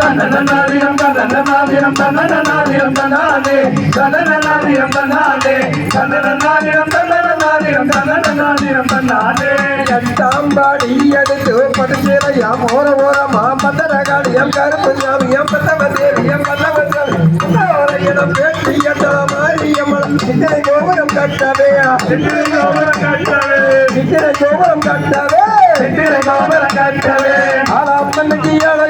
தன்னநாதினம் தன்னநாதினம் தன்னானே தன்னநாதினம் தன்னானே தன்னநாதினம் தன்னநாதினம் தன்னநாதினம் தன்னானே கட்டாம்பாடி எடுத்து படுச்சேரையாம் ஓர ஓரமா பந்தரகாடியம் கருப்பு சாமியம் பத்தவ தேவியம் பல்லவ மாரியம்மன் சித்திரை கோபுரம் கட்டவே சித்திரை கோபுரம் கட்டவே சித்திரை கோபுரம் கட்டவே சித்திரை கோபுரம் கட்டவே ஆளாம்மனுக்கு அழகு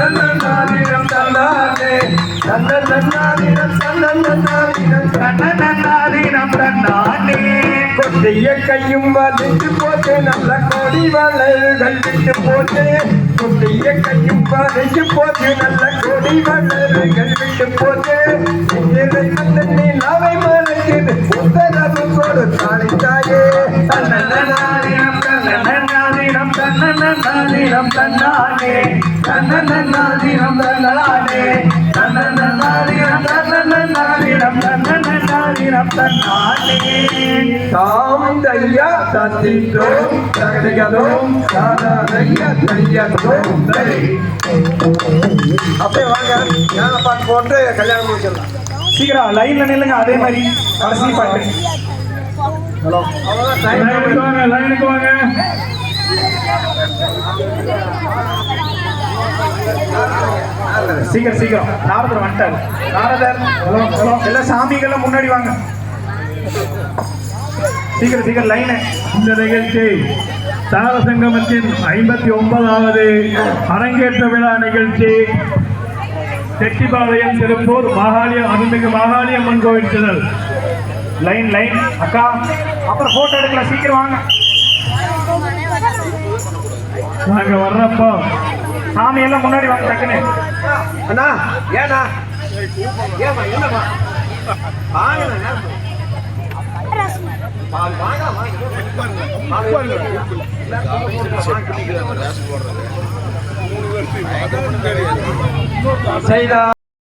தன்னன்னாதீனம் தன்னானே தன்னன்னாதீனம் தன்னன்னாதீனம் தன்னநாதினம் தன்னானே கொடிய கையும் வலித்து போட்டு நல்ல கொடி வளர்கள் விட்டு போட்டு. கொடிய கையும் வலித்து போட்டு நல்ல கொடி வளர்கள் விட்டு போட்டு. நிலாவை மறைக்குது தன்னநாதினம் தன்னநாதினம் தன்னானே. தன்னநாதினம் தன்னானே. தன்னநாதினம் தன்னநாதினம் தன்னநாதினம் தன்னானே. தாம் தையா தத்திட்டோம் தகதிகளும் சாதாரையா தையத்தோம் தை. அப்படியே வாங்க ஞான பாட்டு போட்டு கல்யாணம் முடிச்சிடலாம். சீக்கிரம் லைன்ல நில்லுங்க அதே மாதிரி கடைசி பாட்டு. அவ்வளோதான் டைம் லைனுக்கு வாங்க லைனுக்கு வாங்க. சீக்கிரம் சீக்கிரம். நாரதர் வந்துட்டார். நாரதர் ஹலோ ஹலோ. எல்லா சாமிகள்லாம் முன்னாடி வாங்க. சீக்கிரம் சீக்கிரம் லைனு இந்த நிகழ்ச்சி தாரசங்கமத்தின் ஐம்பத்தி ஒன்பதாவது அரங்கேற்ற விழா நிகழ்ச்சி. செட்டிபாளையம் திருப்பூர் மாகாளிய அருள்மிகு மகாலியம்மன் கோவில் திடல் லைன் லைன் அக்கா அப்புறம் போட்டோ எடுக்கலாம். சீக்கிரம் வாங்க. நாங்க வர்றப்போ சாமி எல்லாம் முன்னாடி வாங்க டக்குன்னு. அண்ணா ஏண்ணா? ஏமா வாங்கண்ணா செய்தா